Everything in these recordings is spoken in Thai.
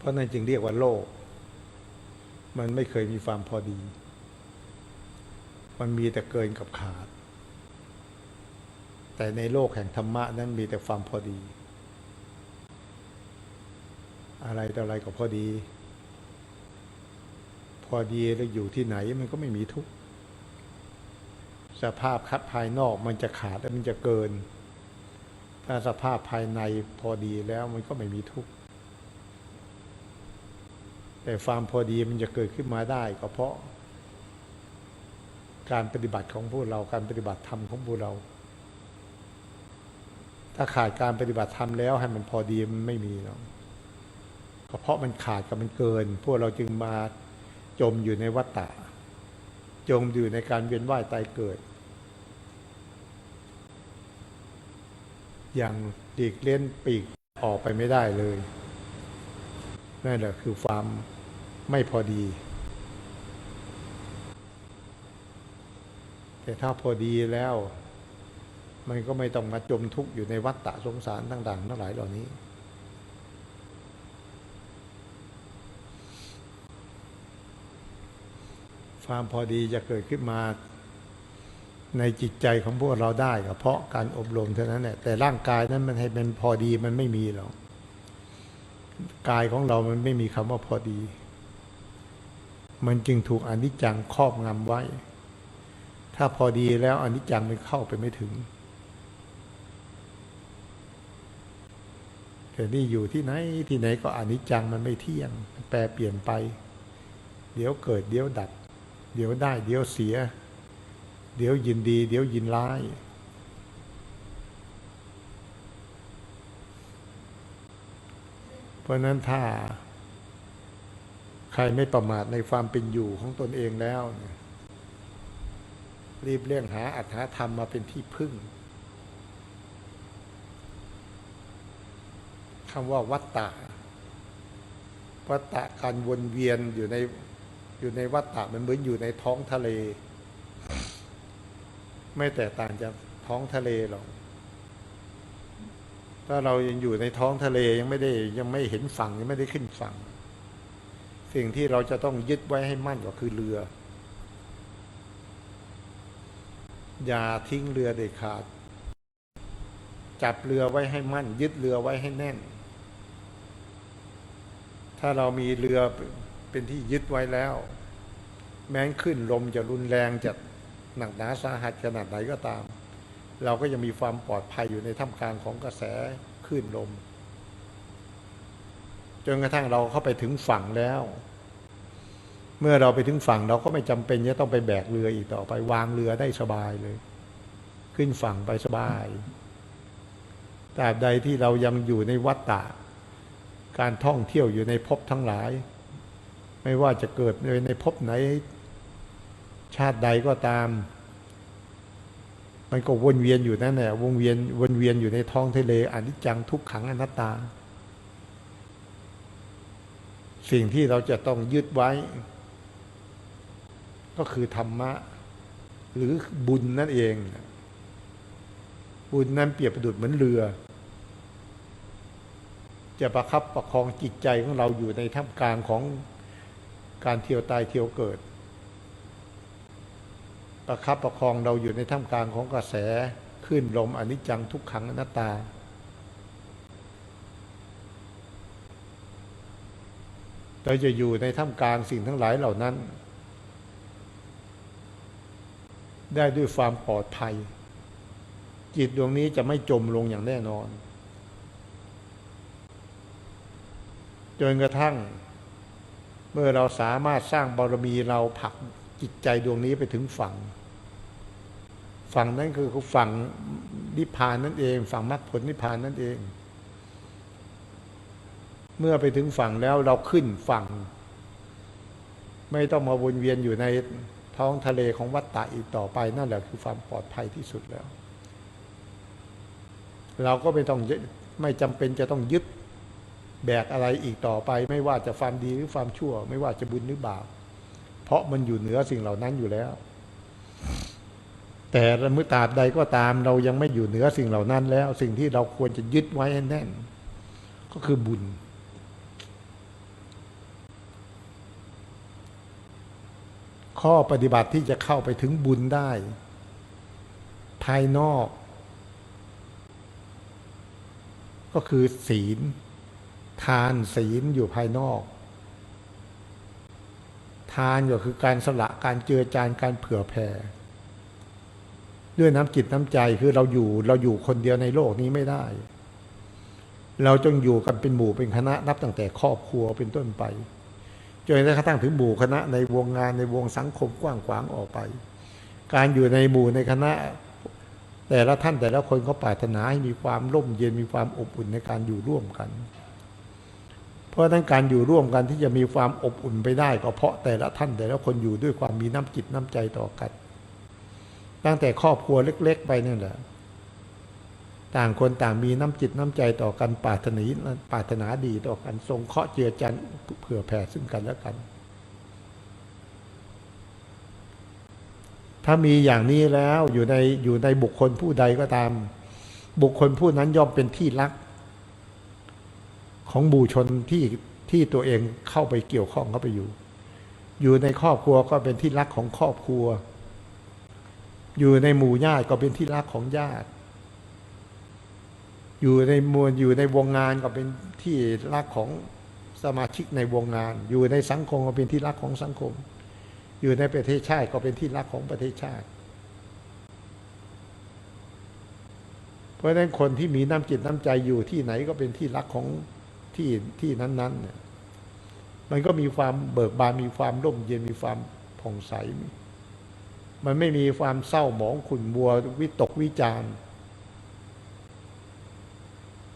เพราะนั่นจึงเรียกว่าโลก มันไม่เคยมีความพอดี มันมีแต่เกินกับขาด แต่ในโลกแห่งธรรมะนั้นมีแต่ความพอดี อะไรต่ออะไรก็พอดี พอดีแล้วอยู่ที่ไหนมันก็ไม่มีทุกข์สภาพคัดภายนอกมันจะขาดแล้วมันจะเกิน ถ้าสภาพภายในพอดีแล้วมันก็ไม่มีทุกข์ แต่ความพอดีมันจะเกิดขึ้นมาได้ ก็เพราะ การปฏิบัติของพวกเราการปฏิบัติธรรมของพวกเรา ถ้าขาดการปฏิบัติธรรมแล้วให้มันพอดีมันไม่มีหรอกก็เพราะมันขาดกับมันเกิน พวกเราจึงมาจมอยู่ในวัฏฏะจมอยู่ในการเวียนว่ายตายเกิด อย่างดีกเล่นปีกออกไปไม่ได้เลย นั่นแหละคือความไม่พอดี แต่ถ้าพอดีแล้ว มันก็ไม่ต้องมาจมทุกข์อยู่ในวัฏฏะสงสารต่างๆทั้งหลายเหล่านี้ ความพอดีจะเกิดขึ้นมาในจิตใจของพวกเราได้ก็เพราะการอบรมเท่านั้นแหละแต่ร่างกายนั้นมันให้เป็นพอดีมันไม่มีหรอก กายของเรามันไม่มีคำว่าพอดี มันจึงถูกอนิจจังครอบงำไว้ ถ้าพอดีแล้วอนิจจังมันเข้าไปไม่ถึง แต่นี่อยู่ที่ไหนที่ไหนก็อนิจจังมันไม่เที่ยง แปรเปลี่ยนไป เดี๋ยวเกิดเดี๋ยวดับ เดี๋ยวได้ เดี๋ยวเสีย เดี๋ยวยินดี เดี๋ยวยินร้าย เพ ราะนั้นถ้า ใครไม่ประมาทในความเป็นอยู่ของตนเองแล้วรีบเร่งหาอัตถธรรมมาเป็นที่พึ่งคำว่าวัตตะวัตตะการวนเวียนอยู่ในอยู่ในวัตตะมันเหมือนอยู่ในท้องทะเล ไม่แตกต่างจากท้องทะเลหรอก ถ้าเรายังอยู่ในท้องทะเลยังไม่ได้ยังไม่เห็นฝั่งยังไม่ได้ขึ้นฝั่ง สิ่งที่เราจะต้องยึดไว้ให้มั่นก็คือเรือ อย่าทิ้งเรือเด็ดขาด จับเรือไว้ให้มั่น ยึดเรือไว้ให้แน่น ถ้าเรามีเรือเป็นที่ยึดไว้แล้ว แม้ขึ้นลมจะรุนแรงจะหนักหนาสาหัสขนาดไหนก็ตาม เราก็ยังมีความปลอดภัยอยู่ในท่ามกลางของกระแสคลื่นลม จนกระทั่งเราเข้าไปถึงฝั่งแล้ว เมื่อเราไปถึงฝั่งเราก็ไม่จำเป็นจะต้องไปแบกเรืออีกต่อไปวางเรือได้สบายเลย ขึ้นฝั่งไปสบายตราบใดที่เรายังอยู่ในวัฏฏะการท่องเที่ยวอยู่ในภพทั้งหลาย ไม่ว่าจะเกิดในภพไหน ชาติใดก็ตาม มันก็วนเวียนอยู่นั่นแหละวงเวียนวนเวียนอยู่ในท้องทะเลอนิจจังทุกขังอนัตตา สิ่งที่เราจะต้องยึดไว้ ก็คือธรรมะ หรือบุญนั่นเอง บุญนั้นเปรียบประดุดเหมือนเรือ จะประคับประคองจิตใจของเราอยู่ในท่ามกลางของการเที่ยวตายเที่ยวเกิด ประคับประคองเราอยู่ในท่ามกลางของกระแสคลื่นลมอนิจจังทุกขังอนัตตา เราจะอยู่ในท่ามกลางสิ่งทั้งหลายเหล่านั้น ได้ด้วยความปลอดภัย จิตดวงนี้จะไม่จมลงอย่างแน่นอนจนกระทั่งเมื่อเราสามารถสร้างบารมีเราผลักจิตใจดวงนี้ไปถึงฝั่ง ฝั่งนั้นคือฝั่งนิพพานนั่นเอง ฝั่งมรรคผลนิพพานนั่นเอง เมื่อไปถึงฝั่งแล้วเราขึ้นฝั่ง ไม่ต้องมาวนเวียนอยู่ในท้องทะเลของวัฏฏะอีกต่อไปนั่นแหละคือความปลอดภัยที่สุดแล้ว เราก็ไม่ต้องไม่จำเป็นจะต้องยึดแบกอะไรอีกต่อไป ไม่ว่าจะความดีหรือความชั่ว ไม่ว่าจะบุญหรือบาปเพราะมันอยู่เหนือสิ่งเหล่านั้นอยู่แล้ว แต่เมื่อตาบใดก็ตามเรายังไม่อยู่เหนือสิ่งเหล่านั้นแล้ว สิ่งที่เราควรจะยึดไว้แน่น ก็คือบุญ ข้อปฏิบัติที่จะเข้าไปถึงบุญได้ ภายนอก ก็คือศีล ทานศีลอยู่ภายนอก ทานก็คือการสละการเจือจานการเผื่อแผ่ ด้วยน้ำจิตน้ำใจคือเราอยู่เราอยู่คนเดียวในโลกนี้ไม่ได้ เราจงอยู่กันเป็นหมู่เป็นคณะนับตั้งแต่ครอบครัวเป็นต้นไปจนกระทั่งถึงหมู่คณะในวงงานในวงสังคมกว้างขวางออกไป การอยู่ในหมู่ในคณะ แต่ละท่านแต่ละคนเขาปรารถนาให้มีความร่มเย็นมีความอบอุ่นในการอยู่ร่วมกัน เพราะฉะนั้นการอยู่ร่วมกันที่จะมีความอบอุ่นไปได้ก็เพราะแต่ละท่านแต่ละคนอยู่ด้วยความมีน้ำจิตน้ำใจต่อกัน ตั้งแต่ครอบครัวเล็ก ๆ ไปนั่แหละ ต่างคนต่างมีน้ำจิตน้ำใจต่อกันปรารถนาปรารถนาดีต่อกันทรงเคาะเจือจันเผื่อแผ่ซึ่งกันและกัน ถ้ามีอย่างนี้แล้วอยู่ในอยู่ในบุคคลผู้ใดก็ตาม บุคคลผู้นั้นย่อมเป็นที่รัก ของบูชนที่ที่ตัวเองเข้าไปเกี่ยวข้องเข้าไปอยู่ อยู่ในครอบครัวก็เป็นที่รักของครอบครัว อยู่ในหมู่ญาติก็เป็นที่รักของญาติ อยู่ในมวลอยู่ในวงงานก็เป็นที่รักของสมาชิกในวงงาน อยู่ในสังคมก็เป็นที่รักของสังคม อยู่ในประเทศชาติก็เป็นที่รักของประเทศชาติ เพราะฉะนั้นคนที่มีน้ำจิตน้ำใจอยู่ที่ไหนก็เป็นที่รักของที่ที่นั้นๆเนี่ยมันก็มีความเบิกบานมีความร่มเย็นมีความผ่องใสมั มันไม่มีความเศร้าหมองขุ่นมัววิตกวิจาร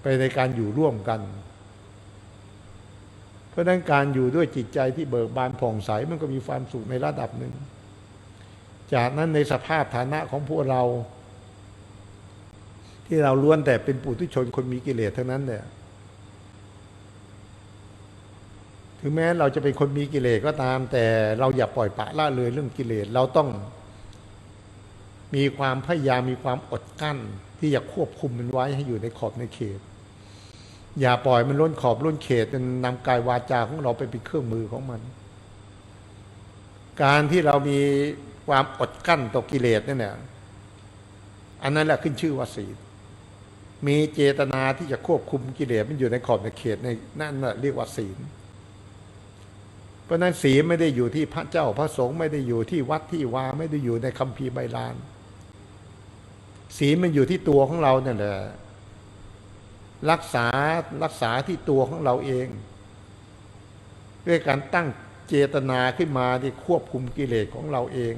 ไปในการอยู่ร่วมกัน เพราะฉะนั้นการอยู่ด้วยจิตใจที่เบิกบานผ่องใสมันก็มีความสุขในระดับหนึ่ง จากนั้นในสภาพฐานะของพวกเรา ที่เราล้วนแต่เป็นปุถุชนคนมีกิเลสทั้งนั้นเนี่ยถึงแม้เราจะเป็นคนมีกิเลสก็ตาม แต่เราอย่าปล่อยปละละเลยเรื่องกิเลสเราต้อง มีความพยายามมีความอดกั้น ที่จะควบคุมมันไว้ให้อยู่ในขอบในเขต อย่าปล่อยมันล้นขอบล้นเขตจนนำกายวาจาของเราไปเป็นเครื่องมือของมัน การที่เรามีความอดกั้นต่อกิเลสเนี่ยอันนั้นแหละขึ้นชื่อว่าศีลมีเจตนาที่จะควบคุมกิเลสมันอยู่ในขอบในเขตในนั่นแหละเรียกว่าศีล เพราะนั้นศีลไม่ได้อยู่ที่พระเจ้าพระสงฆ์ไม่ได้อยู่ที่วัดที่วาไม่ได้อยู่ในคัมภีร์ใบลาน ศีลมันอยู่ที่ตัวของเราเนี่ยแหละรักษารักษาที่ตัวของเราเอง ด้วยการตั้งเจตนาขึ้นมาที่ควบคุมกิเลสของเราเอง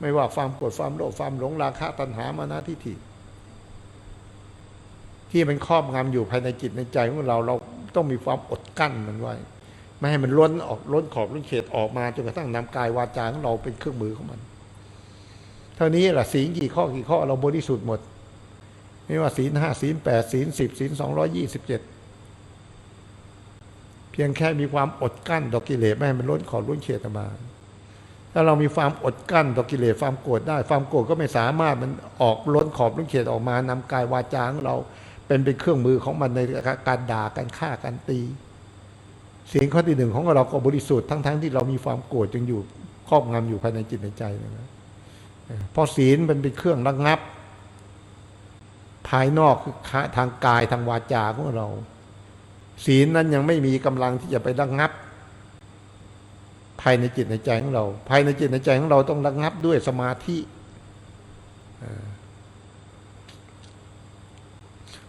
ไม่ว่าความโกรธความโลภความหลงราคะตัณหามานะทิฏฐิที่มันครอบงำอยู่ภายในจิตในใจของเราเราต้องมีความอดกั้นมันไว้ ไม่ให้มันล้นออกล้นขอบล้นเขตออกมาจนกระทั่งนำกายวาจาของเราเป็นเครื่องมือของมัน ท่านี้แหละศีลกี่ข้อกี่ข้อเราบริสุทธิ์หมด ไม่ว่าศีลห้าศีลแปดศีลสิบศีลสองร้อยี่สิบเจ็ดเพียงแค่มีความอดกั้นดอกกิเลสไม่ให้มันล้นขอบล้นเขตออกมา ถ้าเรามีความอดกั้นดอกกิเลสความโกรธได้ ความโกรธก็ไม่สามารถมันออกล้นขอบล้นเขตออกมานำกายวาจาของเราเป็นเป็นเครื่องมือของมันในการด่าการฆ่าการตีสิ่งข้อที่หนึ่งของเราก็บริสุทธิ์ทั้งๆทที่เรามีความโกรธจึงอยู่ครอบงำอยู่ภายในจิตในใจนะ พอศีลมันเป็นเครื่องระงับ ภายนอกคือทางกายทางวาจาของเรา ศีลนั้นยังไม่มีกำลังที่จะไประงับ ภายในจิตในใจของเรา ภายในจิตในใจของเราต้องระงับด้วยสมาธิ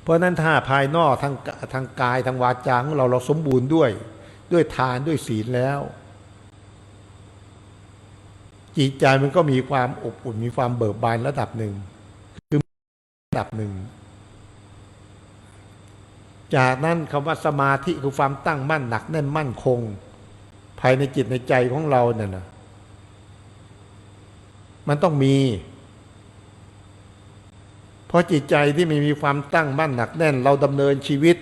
เพราะนั้นถ้าภายนอกทางทางกายทางวาจาของเราเราสมบูรณ์ด้วย ด้วยทานด้วยศีลแล้ว จิตใจมันก็มีความอบอุ่นมีความเบิกบานระดับหนึ่ง คือระดับหนึ่ง จากนั้นคำว่าสมาธิคือความตั้งมั่นหนักแน่นมั่นคง ภายในจิตในใจของเราเนี่ยนะมันต้องมี เพราะจิตใจที่ไม่มีความตั้งมั่นหนักแน่น เราดำเนินชีวิต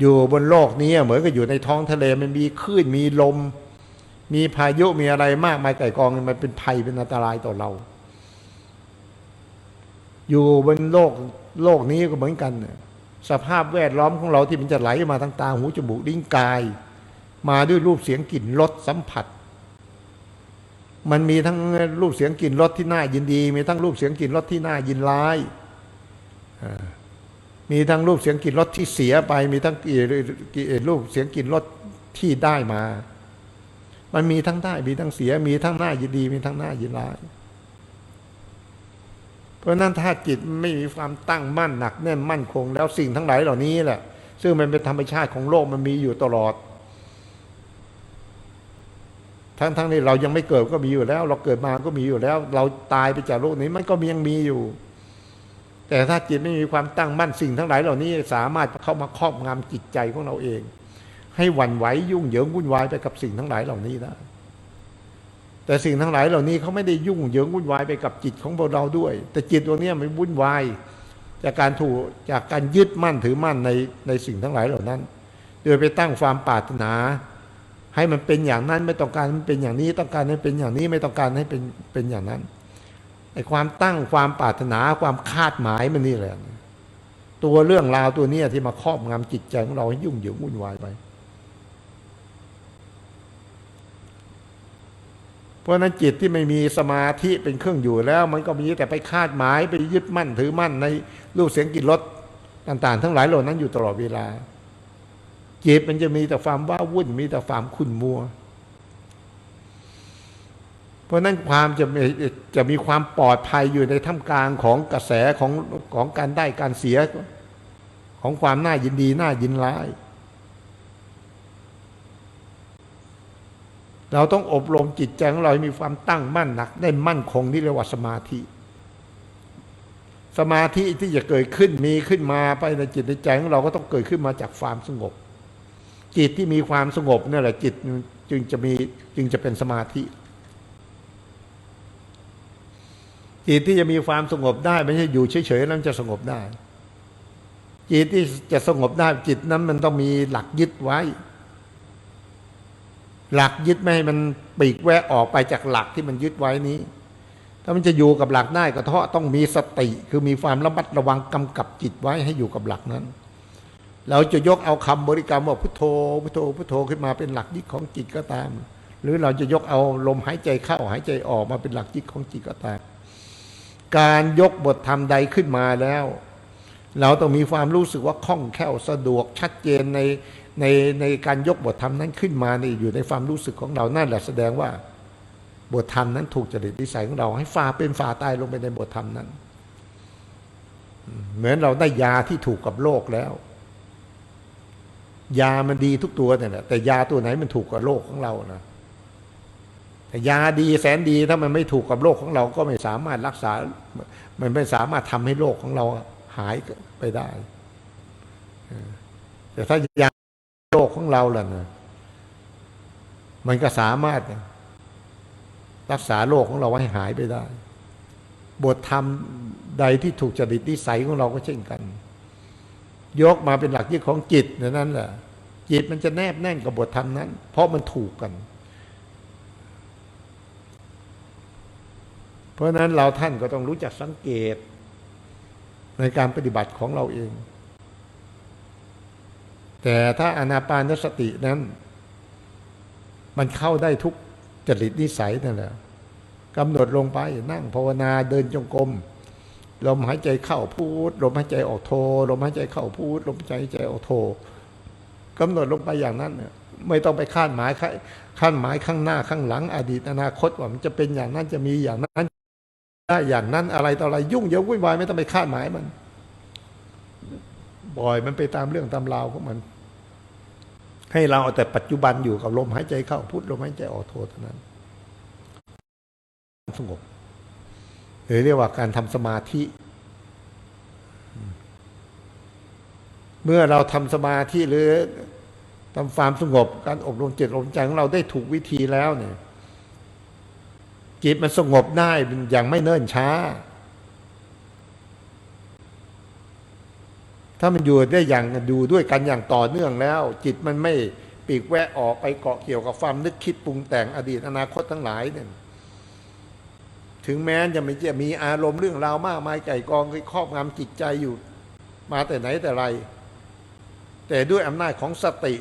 อยู่บนโลกนี้เหมือนกับอยู่ในท้องทะเลมันมีคลื่นมีลม มีพายุมีอะไรมากมายไก่กองมันเป็นภัยเป็นอันตรายต่อเรา อยู่บนโลกโลกนี้ก็เหมือนกันสภาพแวดล้อมของเราที่มันจะไหลมาทางตาหูจมูกลิ้นกาย มาด้วยรูปเสียงกลิ่นรสสัมผัส มันมีทั้งรูปเสียงกลิ่นรสที่น่ายินดี มีทั้งรูปเสียงกลิ่นรสที่น่ายินร้ายอ่มีทั้งรูปเสียงกลิ่นรสที่เสียไป มีทั้งรูปเสียงกลิ่นรสที่ได้มา มันมีทั้งได้มีทั้งเสีย มีทั้งหน่ายินดี มีทั้งหน่ายินร้าย เพราะนั้นถ้าจิตไม่มีความตั้งมั่นหนักแน่นมั่นคง แล้วสิ่งทั้งหลายเหล่านี้แหละ ซึ่งมันเป็นธรรมชาติของโลกมันมีอยู่ตลอด ทั้งทั้งที่เรายังไม่เกิดก็มีอยู่แล้ว เราเกิดมาก็มีอยู่แล้ว เราตายไปจากโลกนี้มันก็ยังมีอยู่ แต่ถ้าจิตไม่มีความตั้งมั่นสิ่งทั้งหลายเหล่านี้ สามารถเข้ามาครอบงำจิตใจของเราเอง ให้หวั่นไหวยุ่งเหยิงวุ่นวายไปกับสิ่งทั้งหลายเหล่านี้ได้แต่สิ่งทั้งหลายเหล่านี้เขาไม่ได้ยุ่งเหยิงวุ่นวายไปกับจิตของพวกเราด้วย แต่จิตตัวนี้มันวุ่นวายจากการถูกจากการยึดมั่นถือมั่นในในสิ่งทั้งหลายเหล่านั้น โดยไปตั้งความปรารถนา ให้มันเป็นอย่างนั้นไม่ต้องการให้มันเป็นอย่างนี้ต้องการให้เป็นอย่างนี้ไม่ต้องการให้เป็นเป็นอย่างนั้นไอ้ความตั้งความปรารถนาความคาดหมายมันนี่แหละตัวเรื่องราวตัวนี้ที่มาครอบงำจิตใจของเราให้ยุ่งเหยิงวุ่นวายไป เพ ราะนั้นจิตที่ไม่มีสมาธิเป็นเครื่องอยู่แล้ว มันก็มีแต่ไปคาดหมายไปยึดมั่นถือมั่นในรูปเสียงกลิ่นรสต่าง ๆ ทั้งหลายเหล่านั้นอยู่ตลอดเวลา จิตมันจะมีแต่ความว้าวุ่นมีแต่ความขุ่นมัว เพราะฉะนั้นความจะมีจะมีความปลอดภัยอยู่ในท่ามกลางของกระแสของของการได้การเสีย ของความน่ายินดีน่ายินร้าย เราต้องอบรมจิตใจของเราให้มีความตั้งมั่นหนักได้มั่นคงที่เรียกว่าสมาธิ สมาธิที่จะเกิดขึ้นมีขึ้นมาไปในจิตในใจของเราก็ต้องเกิดขึ้นมาจากความสงบ จิตที่มีความสงบนี่แหละจิตจึงจะมีจึงจะเป็นสมาธิ จิตที่จะมีความสงบได้ไม่ใช่อยู่เฉยๆแล้วจะสงบได้ จิตที่จะสงบได้จิตนั้นมันต้องมีหลักยึดไว้ หลักยึดไม่ให้มันปีกแวะออกไปจากหลักที่มันยึดไว้นี้ ถ้ามันจะอยู่กับหลักได้ก็เพราะต้องมีสติ คือมีความระมัดระวังกำกับจิตไว้ให้อยู่กับหลักนั้น เราจะยกเอาคำบริกรรมว่าพุทโธพุทโธพุทโธขึ้นมาเป็นหลักยึดของจิตก็ตาม หรือเราจะยกเอาลมหายใจเข้าหายใจออกมาเป็นหลักยึดของจิตก็ตาม การยกบทธรรมใดขึ้นมาแล้ว เราต้องมีความรู้สึกว่าคล่องแคล่วสะดวกชัดเจนใน ในในการยกบทธรรมนั้นขึ้นมาในอยู่ในความรู้สึกของเรานั่นแหละแสดงว่า บทธรรมนั้นถูกจริตนิสัยของเรา ให้ฝ่าเป็นฝ่าตายลงไปในบทธรรมนั้น เหมือนเราได้ยาที่ถูกกับโรคแล้ว ยามันดีทุกตัวเนี่ยแหละแต่ยาตัวไหนมันถูกกับโรคของเรานะแต่ยาดีแสนดีถ้ามันไม่ถูกกับโรคของเราก็ไม่สามารถรักษา มันไม่สามารถทำให้โรคของเราหายไปได้แต่ถ้ายา โรคของเราล่ะนะมันก็สามารถ รักษาโรคของเราให้หายไปได้ บทธรรมใดที่ถูกจริตนิสัยของเราก็เช่นกัน ยกมาเป็นหลักยึดของจิตนั้นแหละจิตมันจะแนบแน่นกับบทธรรมนั้น เพราะมันถูกกัน เพราะนั้นเราท่านก็ต้องรู้จักสังเกตในการปฏิบัติของเราเอง แต่ถ้าอนาปานสตินั้น มันเข้าได้ทุกจริตนิสัยนั่นแหละกำหนดลงไปนั่งภาวนาเดินจงกรมลมหายใจเข้าพูดลมหายใจออกโทลมหายใจเข้าพูดลมหายใจออกโทกำหนดลงไปอย่างนั้นไม่ต้องไปคาดหมายคาดหมายข้างหน้าข้างหลัง อดีตอนาคตว่ามันจะเป็นอย่างนั้นจะมีอย่างนั้นได้อย่างนั้นอะไรต่ออะไรยุ่งเยอะวุ่นวายไม่ต้องไปคาดหมายมัน บ่อยมันไปตามเรื่องตามราวของมัน ให้เราเอาแต่ปัจจุบันอยู่กับลมหายใจเข้าพุทลมหายใจออกโทเท่านั้น สงบหรือเรียกว่าการทำสมาธิ เมื่อเราทำสมาธิหรือทำความสงบ การอบรมจิตอบรมใจของเราได้ถูกวิธีแล้วเนี่ยจิตมันสงบได้อย่างไม่เนิ่นช้า ถ้ามันอยู่ได้อย่างดูด้วยกันอย่างต่อเนื่องแล้ว จิตมันไม่ปีกแวะออกไปเกาะเกี่ยวกับความนึกคิดปรุงแต่งอดีตอนาคตทั้งหลายเนี่ยถึงแม้จะไม่จะมีอารมณ์เรื่องราวมากมายไก่กองที่ครอบงำจิตใจอยู่ มาแต่ไหนแต่ไร แต่ด้วยอำนาจของสติ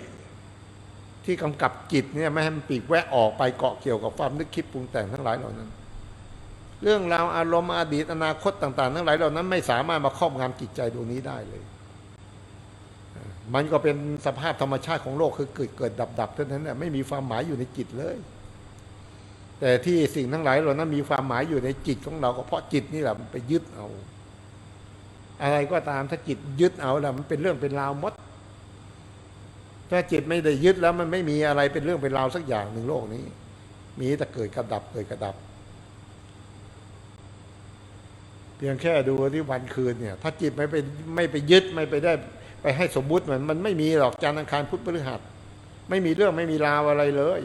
ที่กำกับจิตเนี่ยไม่ให้มันปีกแวะออกไปเกาะเกี่ยวกับความนึกคิดปรุงแต่งทั้งหลายเหล่านั้น เรื่องราวอารมณ์อดีตอนาคตต่าง ๆ ทั้งหลายเหล่านั้น ไม่สามารถมาครอบงำจิตใจดวงนี้ได้เลย มันก็เป็นสภาพธรรมชาติของโลกคือเกิดเกิดดับดับเท่านั้นน่ะไม่มีความหมายอยู่ในจิตเลย แต่ที่สิ่งทั้งหลายเหล่านั้นมีความหมายอยู่ในจิตของเราก็เพราะจิตนี่แหละมันไปยึดเอา อะไรก็ตามถ้าจิตยึดเอาแล้วมันเป็นเรื่องเป็นราวหมด ถ้าจิตไม่ได้ยึดแล้วมันไม่มีอะไรเป็นเรื่องเป็นราวสักอย่างหนึ่งโลกนี้ มีแต่เกิดกระดับเกิดกระดับเพียงแค่ดูที่วันคืนเนี่ย ถ้าจิตไม่ไปไม่ไปยึดไม่ไปได้ ไปให้สมมุติมันมันไม่มีหรอกจันทร์อังคารพุธพฤหัส ไม่มีเรื่องไม่มีราวอะไรเลย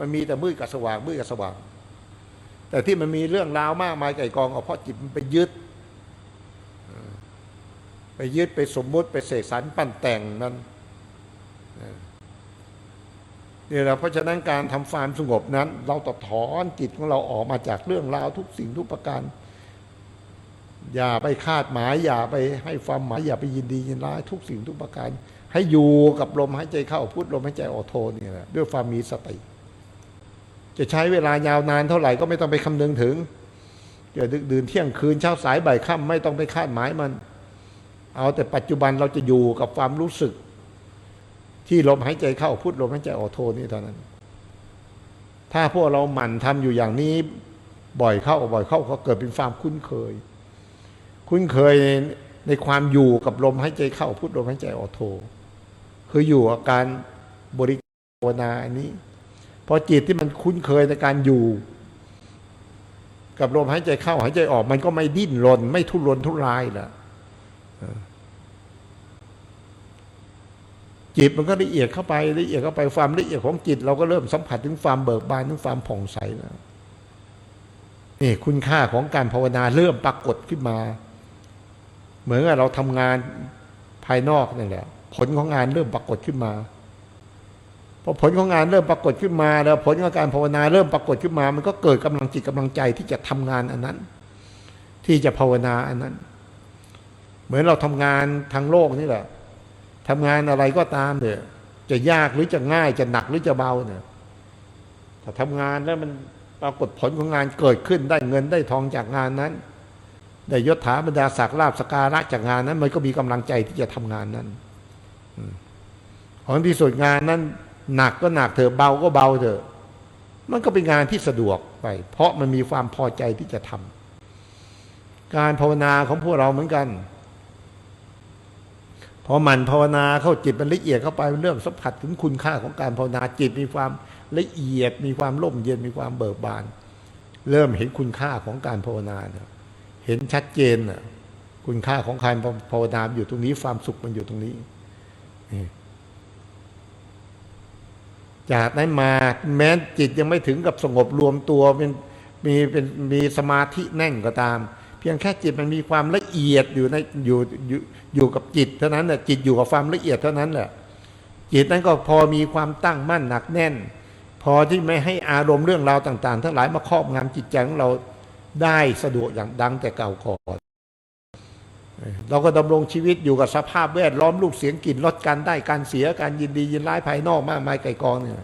มันมีแต่มืดกับสว่างมืดกับสว่างแต่ที่มันมีเรื่องราวมากมายไก่กองเอาเพราะจิตมันไปยึดไปยึดไปสมมุติไปเสกสรรปั้นแต่งนั้นนี่แหละเพราะฉะนั้นการทำความสงบนั้น เราต้องถอนจิตของเราออกมาจากเรื่องราวทุกสิ่งทุกประการ อย่าไปคาดหมาย อย่าไปให้ความหมาย อย่าไปยินดียินร้ายทุกสิ่งทุกประการ ให้อยู่กับลมหายใจเข้าพุทลมหายใจออกโทนี่แหละด้วยความมีสติ จะใช้เวลายาวนานเท่าไหร่ก็ไม่ต้องไปคำนึงถึงจะดึกดื่นเที่ยงคืนเช้าสายบ่ายค่ำไม่ต้องไปคาดหมายมัน เอาแต่ปัจจุบันเราจะอยู่กับความรู้สึก ที่ลมหายใจเข้าพุทลมหายใจออกโทนี่เท่านั้น ถ้าพวกเราหมั่นทำอยู่อย่างนี้บ่อยเข้าบ่อยเข้าก็เกิดเป็นความคุ้นเคย คุ้นเคยในในความอยู่กับลมหายใจเข้าพุทลมหายใจออกโทคืออยู่กับการบริกรรมภาวนาอันนี้พอจิตที่มันคุ้นเคยในการอยู่ กับลมหายใจเข้าหายใจออกมันก็ไม่ดิ้นรน ไม่ทุรนทุรายละจิตมันก็ละเอียดเข้าไปละเอียดเข้าไปความละเอียดของจิต เราก็เริ่มสัมผัสถึงความเบิกบานถึงความผ่องใสแล้วนี่คุณค่าของการภาวนาเริ่มปรากฏขึ้นมา เหมือนกับเราทำงานภายนอกนี่แหละ ผลของงานเริ่มปรากฏขึ้นมาพอผลของงานเริ่มปรากฏขึ้นมา แล้วผลของการภาวนาเริ่มปรากฏขึ้นมา มันก็เกิดกำลังจิตกำลังใจที่จะทำงานอันนั้น ที่จะภาวนาอันนั้น เหมือนเราทำงานทางโลกนี่แหละทำงานอะไรก็ตามเนี่ย จะยากหรือจะง่ายจะหนักหรือจะเบาเนี่ยถ้าทำงานแล้วมันปรากฏผลของงานเกิดขึ้นได้เงินได้ทองจากงานนั้น ได้ยศถาบรรดาศักดิ์ลาภสการะจากงานนั้น มันก็มีกำลังใจที่จะทำงานนั้นของที่สุดงานนั้น หนักก็หนักเถอะเบาก็เบาเถอะมันก็เป็นงานที่สะดวกไป เพราะมันมีความพอใจที่จะทำการภาวนาของพวกเราเหมือนกันพอมันภาวนาเข้าจิตมันละเอียดเข้าไปเริ่มสัมผัสถึงคุณค่าของการภาวนาจิตมีความละเอียด มีความร่มเย็นมีความเบิกบาน เริ่มเห็นคุณค่าของการภาวนาเนี่ย เห็นชัดเจนน่ะคุณค่าของการภาวนาอยู่ตรงนี้ ความสุขมันอยู่ตรงนี้ จากนั้นมาแม้จิตยังไม่ถึงกับสงบรวมตัวเป็นมีเป็นมีสมาธิแน่นก็ตาม เพียงแค่จิตมันมีความละเอียดอยู่ในอยู่อยู่อยู่กับจิตเท่านั้นแหละจิตอยู่กับความละเอียดเท่านั้นแหละจิตนั้นก็พอมีความตั้งมั่นหนักแน่น พอที่ไม่ให้อารมณ์เรื่องราวต่าง ๆ ทั้งหลายมาครอบงำจิตใจของเรา ได้สะดวกอย่างดังแต่เก่าก่อนเราก็ดำรงชีวิตอยู่กับสภาพแวดล้อมรูปเสียงกลิ่นรสการได้การเสียการยินดียินร้ายภายนอกมากมายไก่กองเนี่ย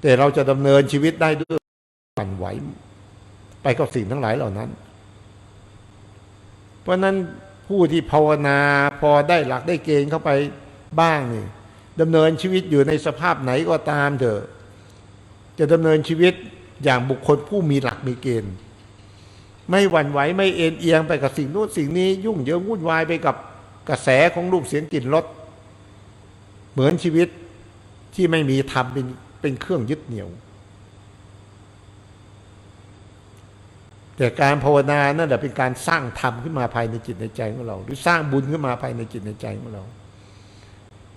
แต่เราจะดำเนินชีวิตได้ด้วยปั่นไหวไปกับสิ่งทั้งหลายเหล่านั้น เพราะนั้นผู้ที่ภาวนาพอได้หลักได้เกณฑ์เข้าไปบ้างนี่ดำเนินชีวิตอยู่ในสภาพไหนก็ตามเถอะ จะดำเนินชีวิตอย่างบุคคลผู้มีหลักมีเกณฑ์ ไม่หวั่นไหวไม่เอ็นเอียงไปกับสิ่งนู้นสิ่งนี้ ยุ่งเหยิงวุ่นวายไปกับกระแสของรูปเสียงกลิ่นรสเหมือนชีวิตที่ไม่มีธรรมเป็นเป็นเครื่องยึดเหนี่ยว แต่การภาวนานั่นแหละเป็นการสร้างธรรมขึ้นมาภายในจิตในใจของเรา หรือสร้างบุญขึ้นมาภายในจิตในใจของเรา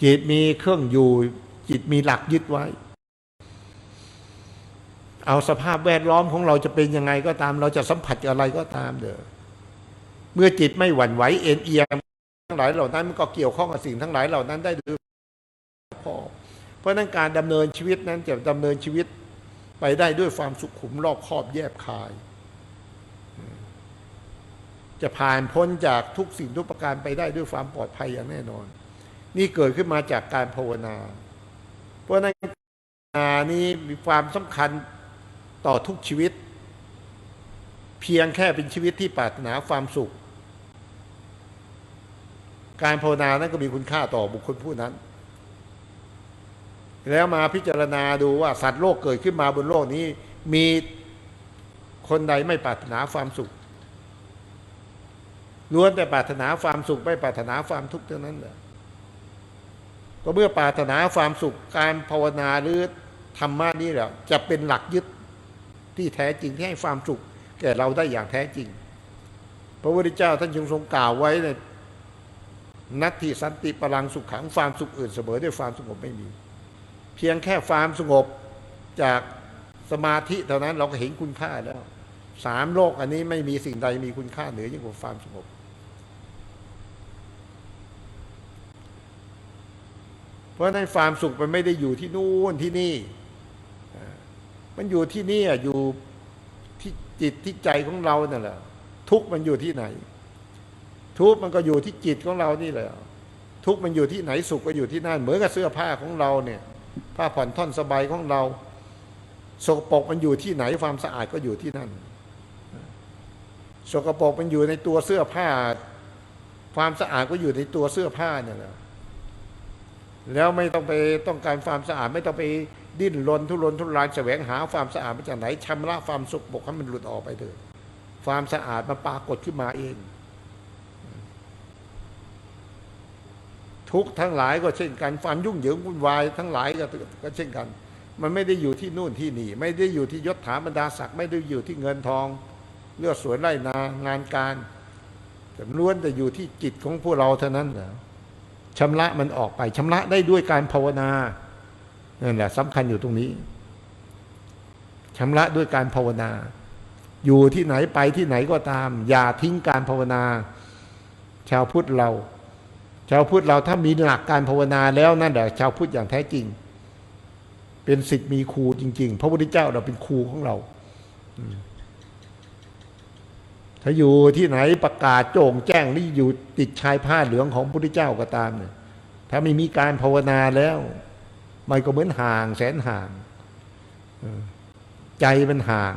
จิตมีเครื่องอยู่ จิตมีหลักยึดไว้ เอาสภาพแวดล้อมของเราจะเป็นยังไงก็ตาม เราจะสัมผัสอะไรก็ตามเด้อเมื่อจิตไม่หวั่นไหวเอ็นเอียงทั้งหลายเหล่านั้นมันก็เกี่ยวข้องกับสิ่งทั้งหลายเหล่านั้นได้ด้วยพอเพราะนั้นการดำเนินชีวิตนั้นจะดำเนินชีวิตไปได้ด้วยความสุขุมรอบคอบแยบคาย จะผ่านพ้นจากทุกสิ่งทุกประการไปได้ด้วยความปลอดภัยอย่างแน่นอน นี่เกิดขึ้นมาจากการภาวนา เพราะนั้นภาวนานี้มีความสำคัญ ต่อทุกชีวิต เพียงแค่เป็นชีวิตที่ปรารถนาความสุข การภาวนานั้นก็มีคุณค่าต่อบุคคลผู้นั้น แล้วมาพิจารณาดูว่าสัตว์โลกเกิดขึ้นมาบนโลกนี้ มีคนใดไม่ปรารถนาความสุขล้วนแต่ปรารถนาความสุขไม่ปรารถนาความทุกข์เท่านั้นแหละก็เมื่อปรารถนาความสุขการภาวนาหรือธรรมะนี่แหละจะเป็นหลักยึด ที่แท้จริงที่ให้ความสุข แก่เราได้อย่างแท้จริง พระพุทธเจ้าท่านจึงทรงกล่าวไว้ในนัตถิสันติปรังสุขขังความสุขอื่นเสมอด้วยความสงบไม่มี เพียงแค่ความสงบจากสมาธิเท่านั้นเราก็เห็นคุณค่าแล้วสามโลกอันนี้ไม่มีสิ่งใดมีคุณค่าเหนือยิ่งกว่าความสงบเพราะในนความสุขมันไม่ได้อยู่ที่นู่นที่นี่ มันอยู่ที่นี่อยู่ที่จิตที่ใจของเรานั่นแหละ ทุกมันอยู่ที่ไหน ทุกมันก็อยู่ที่จิตของเรานี่แหละทุกมันอยู่ที่ไหนสุขก็อยู่ที่นั่นเหมือนกับเสื้อผ้าของเราเนี่ย ผ้าผ่อนท่อนสบายของเราสกปรกมันอยู่ที่ไหนความสะอาดก็อยู่ที่นั่นสกปรกมันอยู่ในตัวเสื้อผ้า ความสะอาดก็อยู่ในตัวเสื้อผ้าเนี่ยแหละแล้วไม่ต้องไปต้องการความสะอาดไม่ต้องไป ดิ้นรนทุรนทุรายแสวงหาความสะอาดมาจากไหนชำระความสกปรกให้มันหลุดออกไปเถิดความสะอาดมันปรากฏขึ้นมาเอง ทุกทั้งหลายก็เช่นกันความยุ่งเหยิงวุ่นวายทั้งหลายก็ก็เช่นกัน มันไม่ได้อยู่ที่นู่นที่นี่ ไม่ได้อยู่ที่ยศถาบรรดาศักดิ์ไม่ได้อยู่ที่เงินทองเลือดสวยไร่นางานการแต่ล้วนแต่อยู่ที่จิตของพวกเราเท่านั้นแหละชำระมันออกไปชำระได้ด้วยการภาวนา นั่นแหละสำคัญอยู่ตรงนี้ชำระด้วยการภาวนา อยู่ที่ไหนไปที่ไหนก็ตาม อย่าทิ้งการภาวนา ชาวพุทธเรา ชาวพุทธเราถ้ามีหลักการภาวนาแล้วนั่นแหละชาวพุทธอย่างแท้จริง เป็นสิทธิ์มีครูจริง ๆ พระพุทธเจ้าเราเป็นครูของเราถ้าอยู่ที่ไหนประกาศโจ่งแจ้งนี่อยู่ติดชายผ้าเหลืองของพระพุทธเจ้าก็ตามเนี่ยถ้าไม่มีการภาวนาแล้ว มันก็เหมือนห่างแสนห่างใจมันห่าง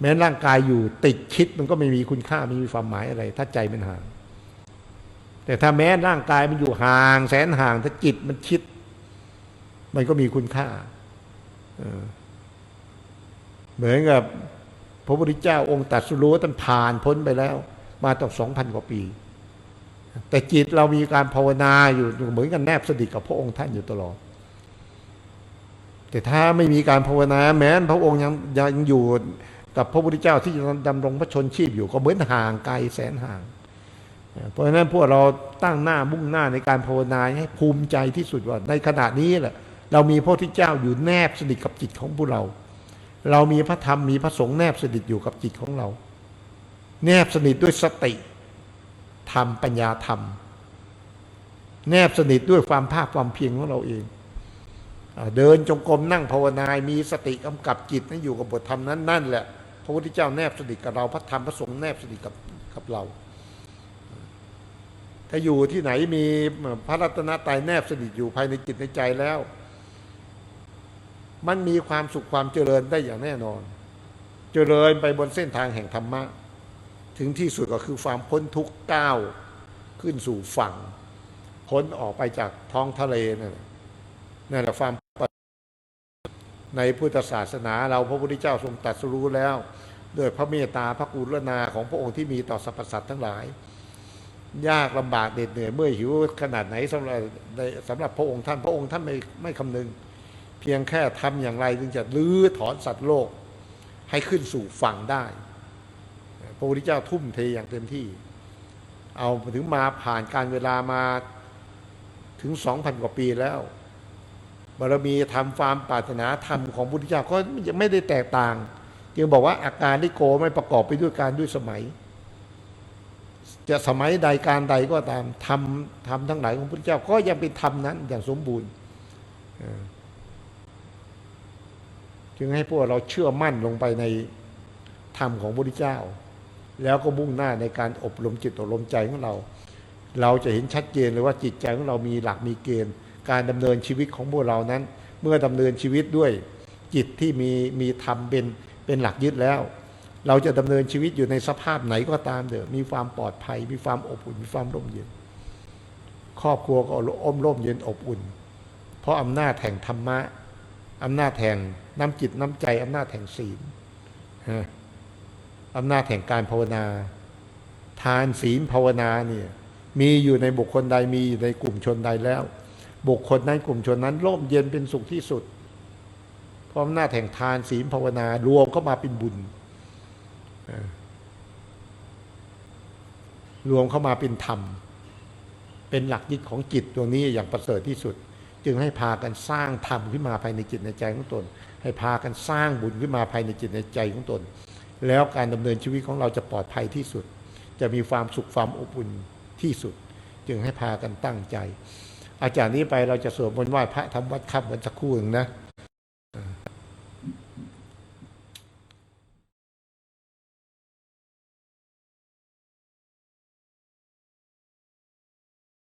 แม้ร่างกายอยู่ติดคิดมันก็ไม่มีคุณค่าไม่มีความหมายอะไร ถ้าใจมันห่าง แต่ถ้าแม้ร่างกายมันอยู่ห่างแสนห่าง ถ้าจิตมันคิด มันก็มีคุณค่าเหมือนกับพระพุทธเจ้าองค์ตัดสรู้ท่านผ่านพ้นไปแล้ว มาตั้งสองพันกว่าปี แต่จิตเรามีการภาวนาอยู่เหมือนกันแนบสนิทกับพระองค์ท่านอยู่ตลอด แต่ถ้าไม่มีการภาวนาแม้นพระองค์ยังยังอยู่กับพระพุทธเจ้าที่ดำรงพระชนชีพอยู่ก็เหมือนห่างไกลแสนห่าง เพราะฉะนั้นพวกเราตั้งหน้ามุ่งหน้าในการภาวนาให้ภูมิใจที่สุดว่าในขณะนี้แหละเรามีพระพุทธเจ้าอยู่แนบสนิทกับจิตของพวกเรา เรามีพระธรรมมีพระสงฆ์แนบสนิทอยู่กับจิตของเรา แนบสนิทด้วยสติธรรมปัญญาธรรม แนบสนิทด้วยความภาคความเพียรของเราเอง เดินจงกรมนั่งภาวนามีสติกำกับจิตนั้นอยู่กับบทธรรมนั้นนั่นแหละพระพุทธเจ้าแนบสนิทกับเราพระธรรมพระสงฆ์แนบสนิทกับกับเรา ถ้าอยู่ที่ไหนมีพระรัตนตรัยแนบสนิทอยู่ภายในจิตในใจแล้ว มันมีความสุขความเจริญได้อย่างแน่นอน เจริญไปบนเส้นทางแห่งธรรมะ ถึงที่สุดก็คือความพ้นทุกข์ก้าวขึ้นสู่ฝั่ง พ้นออกไปจากท้องทะเลนั่นแหละนั่นแหละความ ในพุทธศาสนาเราพระพุทธเจ้าทรงตรัสรู้แล้วด้วยพระเมตตาพระกรุณาของพระองค์ที่มีต่อสรรพสัตว์ทั้งหลาย ยากลำบากเหน็ดเหนื่อยเมื่อหิวขนาดไหนสำหรับสำหรับพระองค์ท่านพระองค์ท่านไม่ไม่คำนึง เพียงแค่ทำอย่างไรจึงจะลื้อถอนสัตว์โลกให้ขึ้นสู่ฝั่งได้ พระพุทธเจ้าทุ่มเทอย่างเต็มที่ เอาถึงมาผ่านการเวลามาถึงสองพันกว่าปีแล้ว บารมีทำความปรารถนาธรรมของพุทธเจ้าก็ไม่ได้แตกต่าง จึงบอกว่าอาการที่โกไม่ประกอบไปด้วยการด้วยสมัย จะสมัยใดการใดก็ตามทำทำทั้งหลายของพุทธเจ้าก็ยังเป็นธรรมนั้นอย่างสมบูรณ์จึงให้พวกเราเชื่อมั่นลงไปในธรรมของพระพุทธเจ้า แล้วก็มุ่งหน้าในการอบรมจิตอบรมใจของเรา เราจะเห็นชัดเจนเลยว่าจิตใจของเรามีหลักมีเกณฑ์ การดำเนินชีวิตของพวกเรานั้น เมื่อดำเนินชีวิตด้วยจิตที่มีมีธรรมเป็นเป็นหลักยึดแล้ว เราจะดำเนินชีวิตอยู่ในสภาพไหนก็ตามเถอะมีความปลอดภัย มีความอบอุ่น มีความร่มเย็น ครอบครัวก็อ้อมร่มเย็นอบอุ่น เพราะอำนาจแห่งธรรมะอำนาจแห่งน้ำจิตน้ำใจอำนาจแห่งศีลฮะอำนาจแห่งการภาวนา ทานศีลภาวนาเนี่ยมีอยู่ในบุคคลใดมีอยู่ในกลุ่มชนใดแล้ว บุคคลนั้นกลุ่มชนนั้นร่มเย็นเป็นสุขที่สุด เพราะอำนาจแห่งทานศีลภาวนารวมเข้ามาเป็นบุญ รวมเข้ามาเป็นธรรม เป็นหลักยึดของจิตดวงนี้อย่างประเสริฐที่สุด จึงให้พากันสร้างธรรมขึ้นมาภายในจิตในใจของตน ให้พากันสร้างบุญขึ้นมาภายในจิตในใจของตน แล้วการดำเนินชีวิตของเราจะปลอดภัยที่สุด จะมีความสุขความอบอุ่นที่สุด จึงให้พากันตั้งใจ อาจากนี้ไปเราจะสวดมนต์ไหว้พระทำวัดค่ำวันสักครู่หนึ่งนะ